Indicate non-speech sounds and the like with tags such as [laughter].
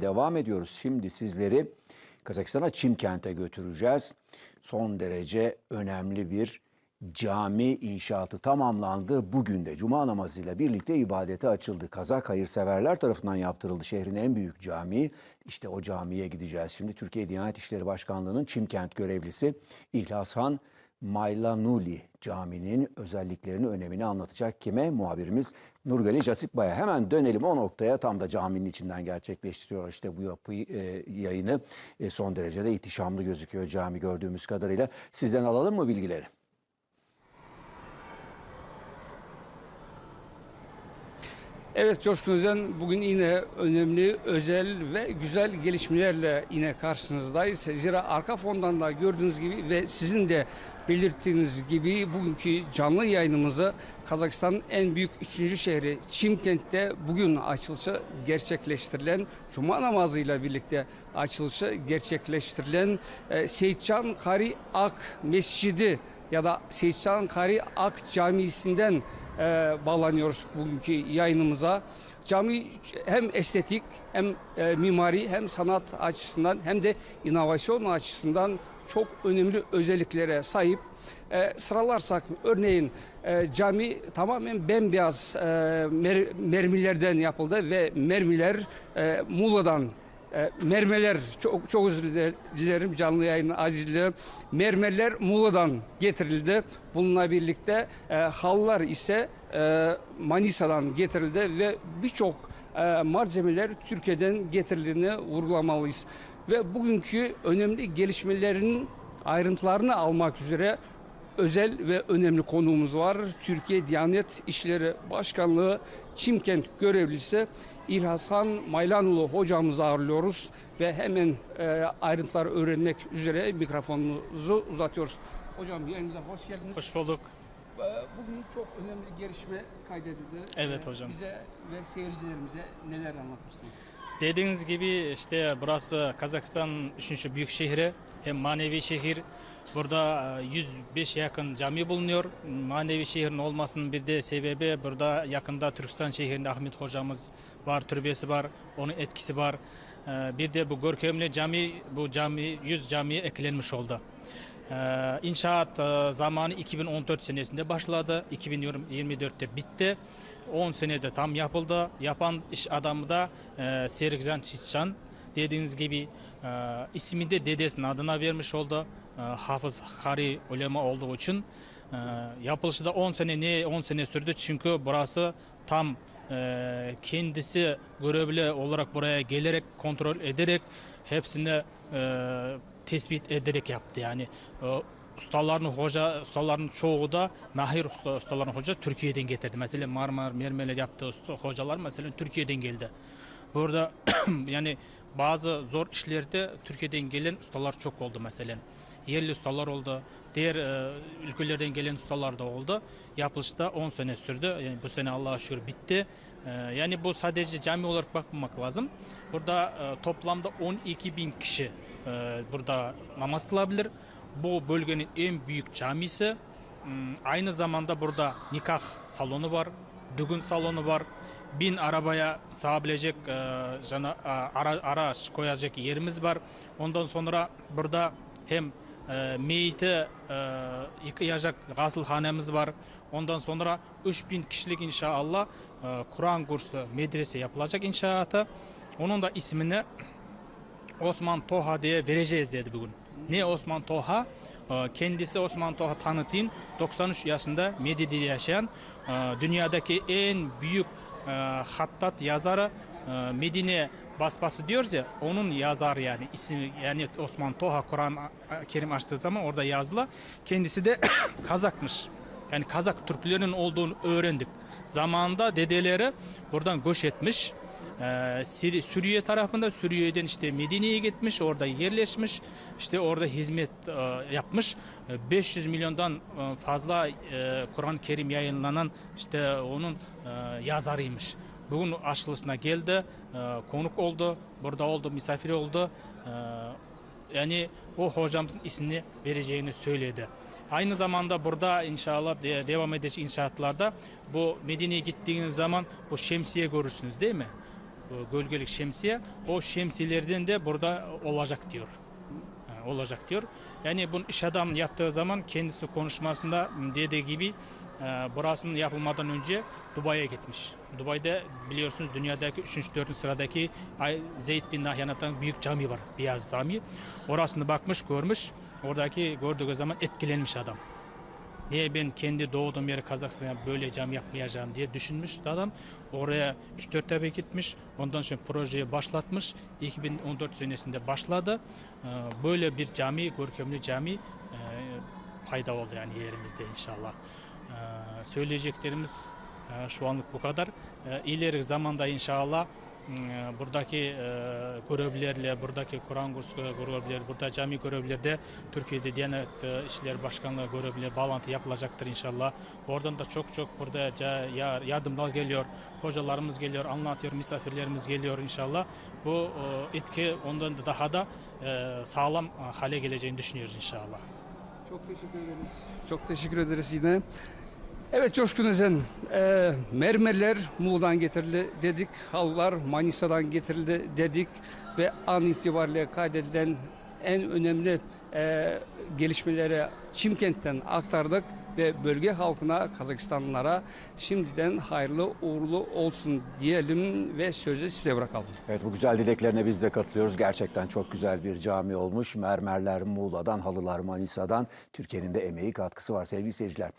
Devam ediyoruz. Şimdi sizleri Kazakistan'a Çimkent'e götüreceğiz. Son derece önemli bir cami inşaatı tamamlandı. Bugün de cuma namazıyla birlikte ibadete açıldı. Kazak hayırseverler tarafından yaptırıldı şehrin en büyük camii. İşte o camiye gideceğiz. Şimdi Türkiye Diyanet İşleri Başkanlığı'nın Çimkent görevlisi İhlashan Maylanuli Camii'nin özelliklerini, önemini anlatacak kime? Muhabirimiz Nurgali Casipbay'a. Hemen dönelim o noktaya. Tam da caminin içinden gerçekleştiriyor işte bu yapı e, yayını. E, son derece de ihtişamlı gözüküyor cami gördüğümüz kadarıyla. Sizden alalım mı bilgileri? Evet Coşkun Özen bugün yine önemli, özel ve güzel gelişmelerle yine karşınızdayız. Zira arka fondan da gördüğünüz gibi ve sizin de belirttiğiniz gibi bugünkü canlı yayınımızı Kazakistan'ın en büyük üçüncü şehri Çimkent'te bugün açılışı gerçekleştirilen Cuma namazıyla birlikte açılışı gerçekleştirilen e, Seyitcan Kari Ak Mescidi ya da Seyitcan Kari Ak Camisi'nden e, bağlanıyoruz bugünkü yayınımıza. Cami hem estetik hem e, mimari hem sanat açısından hem de inovasyon açısından çok önemli özelliklere sahip. E, sıralarsak örneğin e, cami tamamen bembeyaz e, mer, mermilerden yapıldı ve mermiler e, Muğla'dan e, mermerler çok çok özür dilerim canlı yayın azizler mermerler Muğla'dan getirildi. Bununla birlikte e, halılar ise e, Manisa'dan getirildi ve birçok e, malzemeler Türkiye'den getirildiğini vurgulamalıyız. Ve bugünkü önemli gelişmelerin ayrıntılarını almak üzere özel ve önemli konuğumuz var. Türkiye Diyanet İşleri Başkanlığı Çimkent görevlisi İlhasan Maylanulu hocamızı ağırlıyoruz ve hemen e, ayrıntıları öğrenmek üzere mikrofonumuzu uzatıyoruz. Hocam yayınımıza hoş geldiniz. Hoş bulduk. E, Bugün çok önemli gelişme kaydedildi. Evet E, hocam. Bize ve seyircilerimize neler anlatırsınız? Dediğiniz gibi işte burası Kazakistan'ın üçüncü büyük şehri. Hem manevi şehir. Burada e, 105 yakın cami bulunuyor. Manevi şehrin olmasının bir de sebebi burada yakında Türkistan şehrinde Ahmet hocamız var, türbesi var. Onun etkisi var. E, Bir de bu görkemli cami, bu cami 100 camiye eklenmiş oldu. Ee, İnşaat e, zamanı 2014 senesinde başladı. 2024'te bitti. 10 senede tam yapıldı. Yapan iş adamı da e, Sergizan Çiçan. Dediğiniz gibi e, ismi de dedesinin adına vermiş oldu. E, Hafız Hari ulema olduğu için. E, yapılışı da 10 sene ne 10 sene sürdü çünkü burası tam e, kendisi görevli olarak buraya gelerek kontrol ederek hepsini e, tespit ederek yaptı. Yani e, ustaların hoca ustaların çoğu da mahir usta, ustaların hoca Türkiye'den getirdi. Mesela Marmar Mermeler yaptığı usta, hocalar mesela Türkiye'den geldi. Burada [clears throat] yani bazı zor işlerde Türkiye'den gelen ustalar çok oldu mesela. Yerli ustalar oldu. Diğer e, ülkelerden gelen ustalar da oldu. Yapılışı da 10 sene sürdü. Yani bu sene Allah'a şükür bitti. E, yani bu sadece cami olarak bakmamak lazım. Burada e, toplamda 12 bin kişi namaz kılabilir. Bu bölgenin en büyük camisi. Hmm, Aynı zamanda burada nikah salonu var, düğün salonu var. Bin arabaya sığabilecek e, jana- a- ara, araç koyacak yerimiz var. Ondan sonra burada hem e, meyiti e, yıkayacak gasılhanemiz var. Ondan sonra 3000 kişilik inşallah e, Kur'an kursu medrese yapılacak inşaatı. Onun da ismini Osman Toha diye vereceğiz dedi bugün. Ne Osman Toha? Ee, Kendisi Osman Toha tanıtayım. 93 yaşında Medine'de yaşayan e, dünyadaki en büyük e, hattat yazarı Medine basbası diyoruz ya onun yazarı yani ismi yani Osman Toha Kur'an Kerim açtığı zaman orada yazılı. Kendisi de [coughs] Kazakmış. Yani Kazak Türklerinin olduğunu öğrendik. Zamanında dedeleri buradan göç etmiş. Ee, Suriye tarafında Suriye'den işte Medine'ye gitmiş, orada yerleşmiş, işte orada hizmet e, yapmış. E, 500 milyondan e, fazla e, Kur'an-ı Kerim yayınlanan işte onun yazarıymış. Bugün açılışına geldi, konuk oldu, burada oldu, misafir oldu. Yani o hocamızın ismini vereceğini söyledi. Aynı zamanda burada inşallah de- devam edecek inşaatlarda bu Medine'ye gittiğiniz zaman bu şemsiye görürsünüz değil mi? Bu gölgelik şemsiye o şemsiyelerden de burada olacak diyor. Ha, olacak diyor. Yani bunu iş adam yaptığı zaman kendisi konuşmasında dediği gibi e, burasının yapılmadan önce Dubai'ye gitmiş. Dubai'de biliyorsunuz dünyadaki 3. 4. sıradaki Zeyd bin Nahyan'ın büyük cami var. Beyaz cami. Orasını bakmış, görmüş. Oradaki gördüğü zaman etkilenmiş adam. Niye ben kendi doğduğum yeri Kazakistan'a böyle cam yapmayacağım diye düşünmüş adam. Oraya 3-4 tabi gitmiş. Ondan sonra projeyi başlatmış. 2014 senesinde başladı. Ee, Böyle bir cami, görkemli cami e, fayda oldu yani yerimizde inşallah. Ee, Söyleyeceklerimiz e, şu anlık bu kadar. Ee, İleri zamanda inşallah buradaki e, görevlilerle, buradaki Kur'an kursu görevlileri, burada cami görevlileri de Türkiye'de Diyanet İşleri Başkanlığı görevlileri bağlantı yapılacaktır inşallah. Oradan da çok çok burada yardımlar geliyor, hocalarımız geliyor, anlatıyor, misafirlerimiz geliyor inşallah. Bu etki ondan da daha da e, sağlam hale geleceğini düşünüyoruz inşallah. Çok teşekkür ederiz. Çok teşekkür ederiz yine. Evet Coşkun Özen, e, mermerler Muğla'dan getirildi dedik, halılar Manisa'dan getirildi dedik ve an itibariyle kaydedilen en önemli e, gelişmeleri Çimkent'ten aktardık ve bölge halkına, Kazakistanlılara şimdiden hayırlı uğurlu olsun diyelim ve sözü size bırakalım. Evet bu güzel dileklerine biz de katılıyoruz. Gerçekten çok güzel bir cami olmuş. Mermerler Muğla'dan, halılar Manisa'dan. Türkiye'nin de emeği katkısı var sevgili seyirciler.